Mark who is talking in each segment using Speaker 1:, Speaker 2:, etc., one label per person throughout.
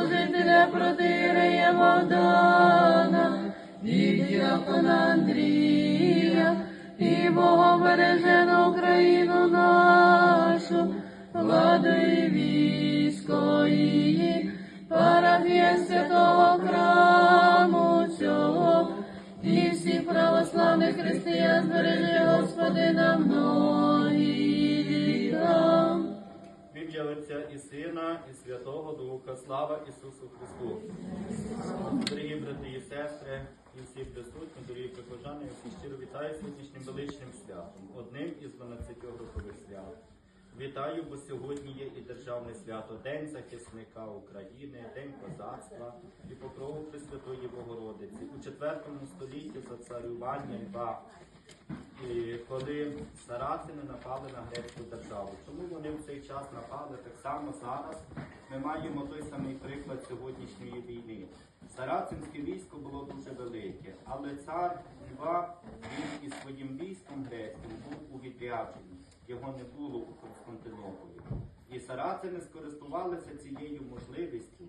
Speaker 1: священнослужителя протирея Богдана, і діакона Андрія, і Богом бережену Україну нашу, владу і військо її, парафія святого храму цього, і всіх православних християн збережи, Господи, на
Speaker 2: І Сина, і Святого Духа, слава Ісусу Христу. Дорогі брати і сестри, і всі присутні, дорогі прихожани, я всіх щиро вітаю сьогоднішнім величним святом, одним із 12 рокових свят. Вітаю, бо сьогодні є і державне свято, День захисника України, День козацтва і покрову Пресвятої Богородиці. У 4 столітті за царювання Льва коли сарацини напали на грецьку державу. Чому вони в цей час напали? Так само зараз ми маємо той самий приклад сьогоднішньої війни. Сарацинське військо було дуже велике, але цар Льва він із своїм військом грецьким був у відрядженні. Його не було у Константинополі. І сарацини скористувалися цією можливістю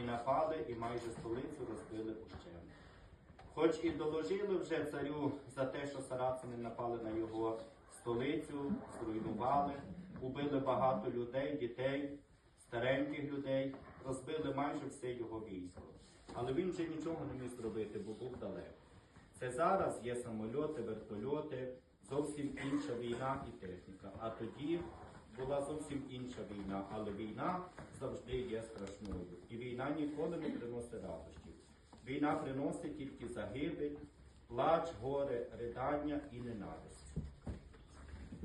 Speaker 2: і напали, і майже столицю розбили ущент. Хоч і доложили вже царю за те, що сарацини напали на його столицю, зруйнували, убили багато людей, дітей, стареньких людей, розбили майже все його військо. Але він вже нічого не міг зробити, бо був далеко. Це зараз є самольоти, вертольоти, зовсім інша війна і техніка. А тоді була зовсім інша війна, але війна завжди є страшною. І війна ніколи не приносить радощів. Війна приносить тільки загибель, плач, горе, ридання і ненависть.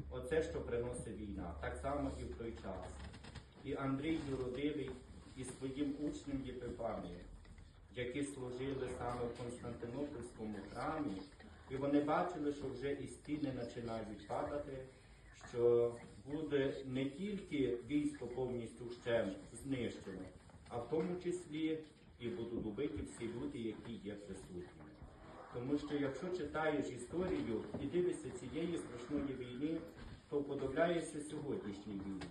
Speaker 2: Оце, що приносить війна, так само і в той час. І Андрій Юродивий із своїм учнем Єпифанієм, які служили саме в Константинопольському храмі, і вони бачили, що вже і стіни починають падати, що буде не тільки військо повністю вщент знищено, а в тому числі і будуть убиті всі люди, які є присутніми. Тому що якщо читаєш історію і дивишся цієї страшної війни, то подобляєшся сьогоднішній війні.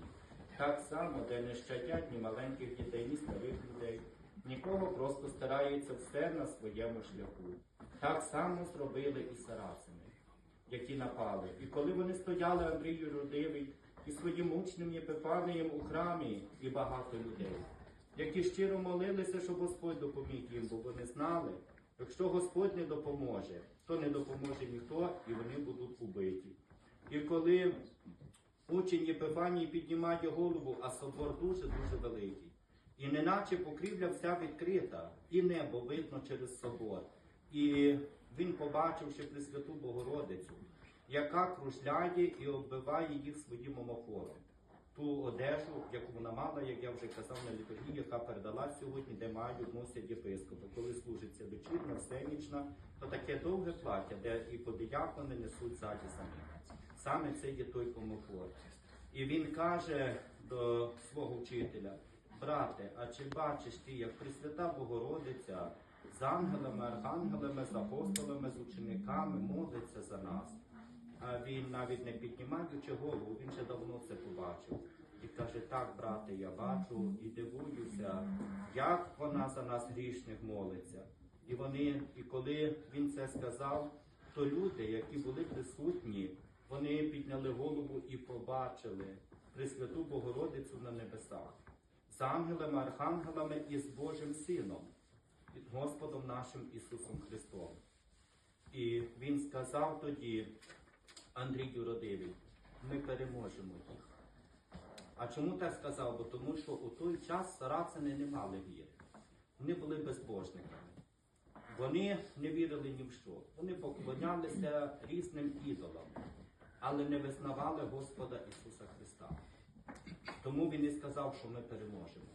Speaker 2: Так само, де не щадять ні маленьких дітей, ні старих людей, нікого просто старається все на своєму шляху. Так само зробили і сарацини, які напали. І коли вони стояли Андрію Родивий і своїм учнем Єпифанієм у храмі, і багато людей, які щиро молилися, щоб Господь допоміг їм, бо вони знали, якщо Господь не допоможе, то не допоможе ніхто, і вони будуть убиті. І коли учень Єпифанії піднімає голову, а собор дуже-дуже великий. І неначе покрівля вся відкрита, і небо видно через собор. І він, побачивши Пресвяту Богородицю, яка кружляє і оббиває їх своїм омофором. Ту одежу, яку вона мала, як я вже казав на літургії, яка передала сьогодні, де мають носять єпископи. Коли служиться вечірня, всенічна, то таке довге плаття, де і подиякони несуть ззаді самі. Саме це є той омофор. І він каже до свого вчителя: брате, а чи бачиш ти, як Пресвята Богородиця з ангелами, архангелами, з апостолами, з учениками молиться за нас? Він навіть не піднімаючи голову, він ще давно це побачив. І каже, так, брате, я бачу і дивуюся, як вона за нас грішних молиться. І вони, і коли він це сказав, то люди, які були присутні, вони підняли голову і побачили Пресвяту Богородицю на небесах з ангелами, архангелами і з Божим Сином, Господом нашим Ісусом Христом. І він сказав тоді, Андрію Родивий, ми переможемо їх. А чому так сказав? Бо тому що у той час сарацини не мали віри. Вони були безбожниками. Вони не вірили ні в що. Вони поклонялися різним ідолам, але не визнавали Господа Ісуса Христа. Тому він і сказав, що ми переможемо.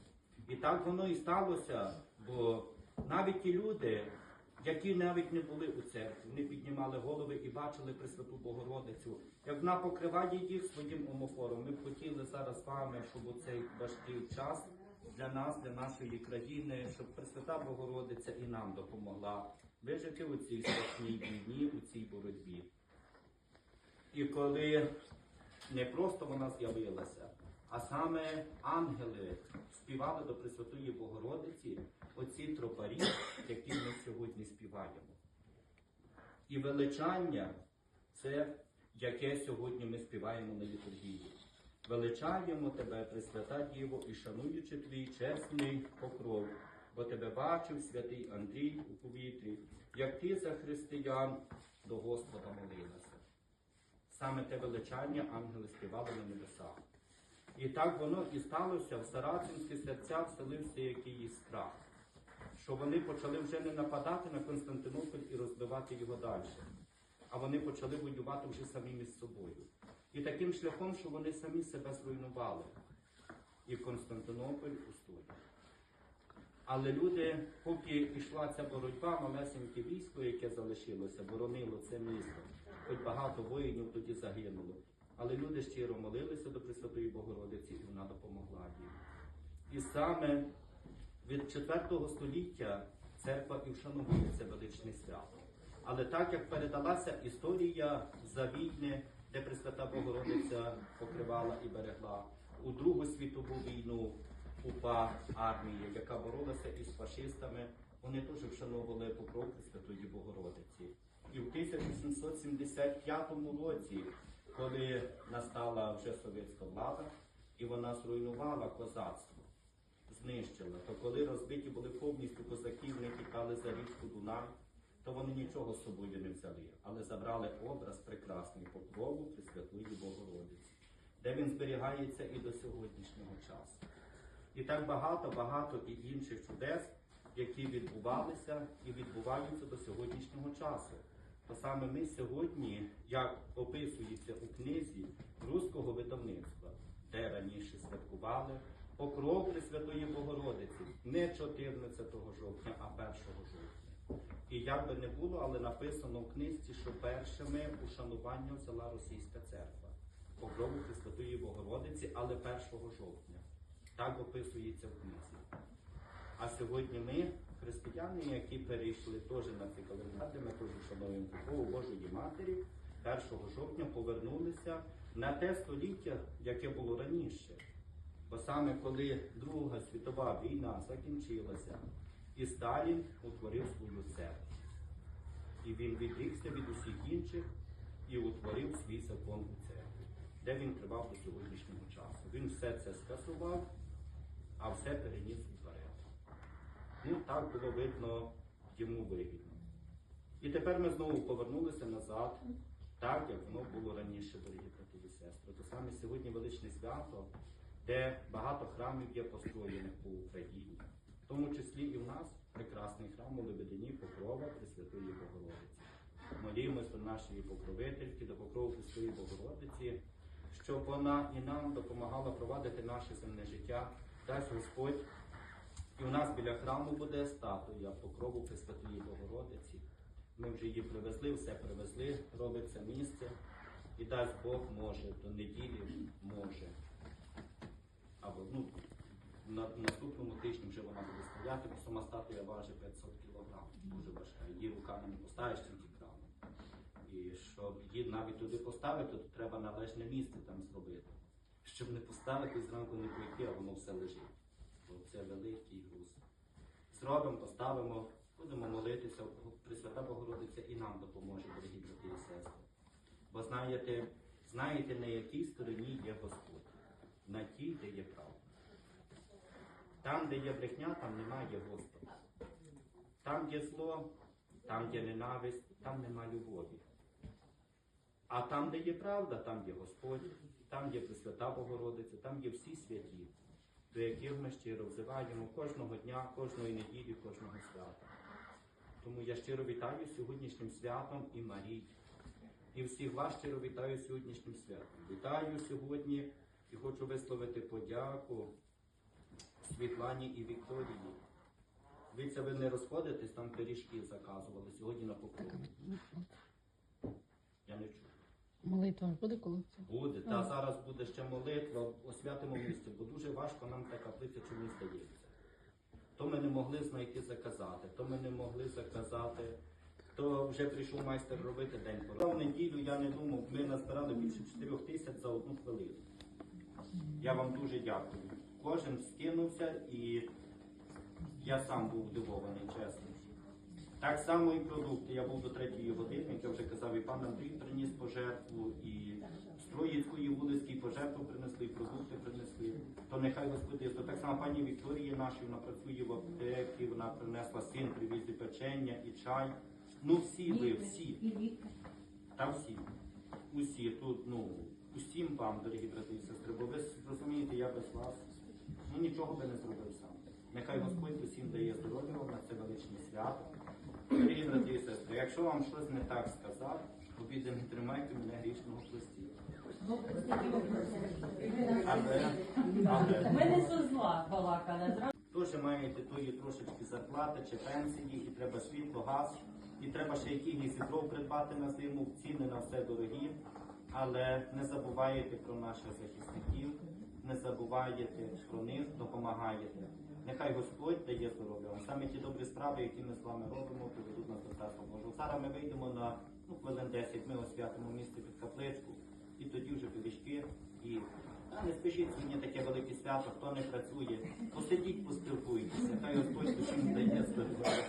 Speaker 2: І так воно і сталося, бо навіть ті люди, які навіть не були у церкві, вони піднімали голови і бачили Пресвяту Богородицю, як вона покриває їх своїм омофором. Ми б хотіли зараз з вами, щоб у цей важкий час для нас, для нашої країни, щоб Пресвята Богородиця і нам допомогла вижити у цій страшній війні, у цій боротьбі. І коли не просто вона з'явилася, а саме ангели співали до Пресвятої Богородиці оці тропарі, які ми сьогодні співаємо. І величання це яке сьогодні ми співаємо на літургії. Величаємо тебе, Пресвята Діво, і шануючи твій чесний покров, бо тебе бачив святий Андрій у повітрі, як ти за християн до Господа молилася. Саме те величання ангели співали на небесах. І так воно і сталося в сарацинські серця вселився якийсь страх, що вони почали вже не нападати на Константинополь і розбивати його далі, а вони почали воювати вже самі між собою. І таким шляхом, що вони самі себе зруйнували. І Константинополь устояв. Але люди, поки йшла ця боротьба, малесеньке військо, яке залишилося, боронило це місто. Хоч багато воїнів тоді загинуло. Але люди щиро молилися до Пресвятої Богородиці, і вона допомогла їм. І саме від 4 століття церква і вшановує це величне свято. Але так як передалася історія за війни, де Пресвята Богородиця покривала і берегла у Другу світову війну УПА армії, яка боролася із фашистами, вони теж вшановували покров Пресвятої Богородиці. І в 1875 році, коли настала вже совєтська влада, і вона зруйнувала козацтво, знищила, то коли розбиті були повністю козаки, вони тікали за річку Дунай, то вони нічого з собою не взяли, але забрали образ прекрасний покрову Пресвятої Богородиці, де він зберігається і до сьогоднішнього часу. І так багато-багато і інших чудес, які відбувалися і відбуваються до сьогоднішнього часу. То саме ми сьогодні, як описується у книзі руського видавництва, де раніше святкували покров Пресвятої Богородиці не 14 жовтня, а 1 жовтня. І як би не було, але написано в книжці, що першими ушанування взяла російська церква покрову Пресвятої Богородиці, але 1 жовтня. Так описується в книзі. А сьогодні ми, християни, які перейшли теж на ці календарі, ми теж шануємо покрову Божої Матері, 1 жовтня повернулися на те століття, яке було раніше. Бо саме коли Друга світова війна закінчилася, і Сталін утворив свою церкву. І він відрікся від усіх інших і утворив свій закон у церкві, де він тривав до сьогоднішнього часу. Він все це скасував, а все переніс у тверет. Ну, так було видно йому вигідно. І тепер ми знову повернулися назад, так як воно було раніше, дорогі брати і сестри. То саме сьогодні величне свято, де багато храмів є построєних по Україні, в тому числі і в нас прекрасний храм у Лебедині Покрова Пресвятої Богородиці. Молімось до нашої покровительки, до покрову Пресвятої Богородиці, щоб вона і нам допомагала провадити наше земне життя. Дасть Господь і у нас біля храму буде статуя покрову Пресвятої Богородиці. Ми вже її привезли, все привезли, робиться місце. І дасть Бог може, до неділі може. На наступному тижні вже вона буде стояти, бо сама статуя важить 500 кг. Дуже важка. Її руками не поставиш тільки крами. І щоб її навіть туди поставити, то треба належне місце там зробити. Щоб не поставити зранку не прийти, а воно все лежить. Бо це великий груз. Зробимо, поставимо, будемо молитися, Пресвята Богородиця і нам допоможе, дорогі брати і сестри. Бо знаєте, знаєте, на якій стороні є Господь, на тій, де є правда. Там, де є брехня, там немає Господа. Там є зло, там є ненависть, там нема любові. А там, де є правда, там є Господь, там є Пресвята Богородиця, там є всі святі, до яких ми щиро взиваємо кожного дня, кожної неділі, кожного свята. Тому я щиро вітаю сьогоднішнім святом і Марій. І всіх вас щиро вітаю сьогоднішнім святом. Вітаю сьогодні і хочу висловити подяку Світлані і Вікторії. Дивіться, ви не розходитесь, там пиріжки заказували сьогодні на покрову. Я не чую.
Speaker 3: Молитва ж буде коли це?
Speaker 2: Буде. Та зараз буде ще молитва у святому місці, бо дуже важко нам та каплиця чомусь здається. То ми не могли знайти заказати, то ми не могли заказати то вже прийшов майстер робити день пора. В неділю я не думав, ми назбирали більше 4 тисяч за одну хвилину. Я вам дуже дякую. Кожен скинувся і я сам був здивований, чесно. Так само і продукти. Я був до третьої години, як я вже казав, і пан Андрій приніс пожертву, і з Троїцької вулиці пожертву принесли, і продукти принесли. То нехай Господь, є. то так само пані Вікторія наша, вона працює в аптеці, вона принесла син, привіз і печення, і чай. Ну всі ви, всі. Та всі. Усі тут, ну, усім вам, дорогі брати і сестри, бо ви розумієте, я без вас ну, нічого би не зробив сам. Нехай Господь усім дає здоров'я на це величне свято. Дорогі брати і сестри, якщо вам щось не так сказав, обіди не тримайте мене грішного прості. Але, але,
Speaker 4: Ми не со зла балакали.
Speaker 2: Теж маєте тої трошечки зарплати чи пенсії, і треба світло, газ, і треба ще якихось дров придбати на зиму, ціни на все дорогі. Але не забувайте про наших захисників, не забувайте про них, допомагаєте. Нехай Господь дає здоров'я вам. Саме ті добрі справи, які ми з вами робимо, приведуть нас до Царства Божого. Зараз ми вийдемо на ну, хвилин 10, ми освятимо місце під капличку, і тоді вже пиріжки. І а, не спішіть сьогодні таке велике свято, хто не працює, посидіть, поспілкуйтеся. Хай Господь усім дає здоров'я.